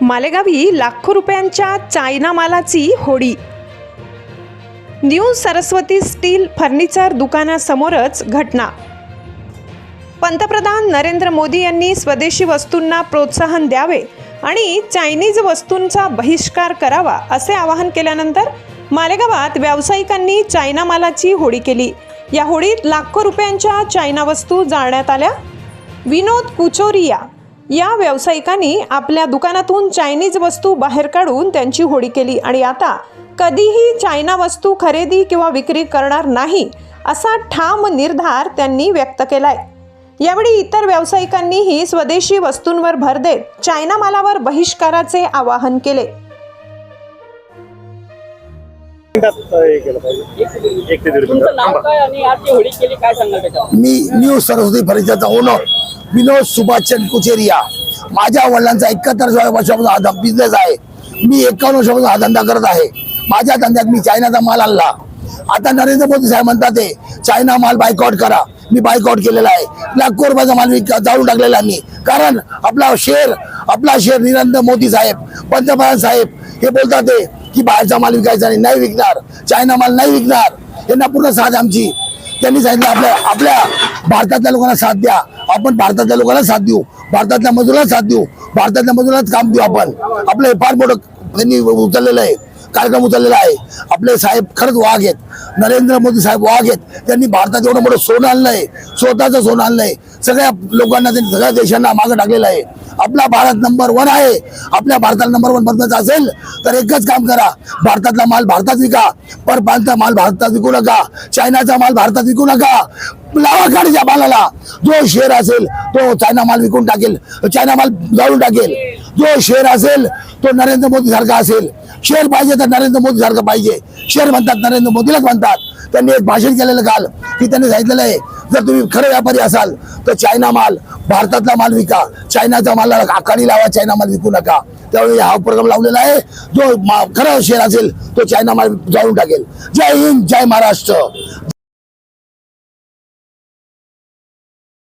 मालेगावी लाखो रुपयांच्या चायना मालाची होडी. न्यू सरस्वती स्टील फर्निचर दुकानासमोरच घटना. पंतप्रधान नरेंद्र मोदी यांनी स्वदेशी वस्तूंना प्रोत्साहन द्यावे आणि चायनीज वस्तूंचा बहिष्कार करावा असे आवाहन केल्यानंतर मालेगावात व्यावसायिकांनी चायना मालाची होडी केली. या होडीत लाखो रुपयांच्या चायना वस्तू जाळण्यात आल्या. विनोद कुचोरिया या व्यावसायिकांनी आपल्या दुकानातून चायनीज वस्तू बाहेर काढून त्यांची होडी केली आणि आता कधीही चायना वस्तू खरेदी किंवा विक्री करणार नाही असा ठाम निर्धार त्यांनी व्यक्त केलाय. यावेळी इतर व्यावसायिकांनीही स्वदेशी वस्तूंवर भर देत चायना मालावर बहिष्काराचे आवाहन केले. मी न्यू सरस्वती फर्निचरचा ओनर विनोद सुभाषचंद कुचेरिया. माझ्या वडिलांचा एकाहत्तर वर्षापासून हा बिझनेस आहे. मी एकावन्न वर्षापासून हा धंदा करत आहे. माझ्या धंद्यात मी चायनाचा माल आणला. आता नरेंद्र मोदी साहेब म्हणतात ते चायना माल बायकॉट करा. मी बायकॉट केलेला आहे. लाखो रुपयाचा माल मी जाळून टाकलेला आहे मी. कारण आपला शेअर आपला शेअर नरेंद्र मोदी साहेब पंतप्रधान साहेब हे बोलतात ते की बाहेरचा माल विकायचा नाही नाही विकणार. चायना माल नाही विकणार. यांना पूर्ण साथ आमची. त्यांनी सांगितलं आपल्या आपल्या भारतातल्या लोकांना साथ द्या. आपण भारतातल्या लोकांना साथ देऊ. भारतातल्या मजुराला साथ देऊ. भारतातल्या मजुरालाच काम देऊ आपण. आपलं हे फार मोठं त्यांनी उचललेलं आहे. कार्यक्रम उचललेला आहे. आपले साहेब खरंच वाघ आहेत. नरेंद्र मोदी साहेब वाघ आहेत. त्यांनी भारतात एवढं मोठं सोनं आणलंय स्वतःचं सोनं आणलंय सगळ्या लोकांना त्यांनी सगळ्या देशांना मागं टाकलेलं आहे. आपला भारत नंबर वन आहे. आपल्या भारताला नंबर वन बनवायचा असेल तर एकच काम करा. भारतातला माल भारतात विका. परपांचा माल भारतात विकू नका. चायनाचा माल भारतात विकू नका. लावा मालाला. जो शेअर असेल तो चायना माल विकून टाकेल. चायना माल जाळून टाकेल. जो शेर असेल तो नरेंद्र मोदी सारखा असेल. शेअर पाहिजे तर नरेंद्र मोदी सारखं पाहिजे. शेर म्हणतात नरेंद्र मोदीलाच म्हणतात. त्यांनी एक भाषण केलेलं काल की त्यांनी सांगितलेलं आहे जर तुम्ही खरे व्यापारी असाल तर चायना माल भारतातला माल विका. चायनाचा माल आखाडी लावा चायना माल विकू नका. त्यावेळी हा उपक्रम लावलेला आहे. जो खरा शेअर असेल तो चायना माल जाळून टाकेल. जय हिंद जय महाराष्ट्र.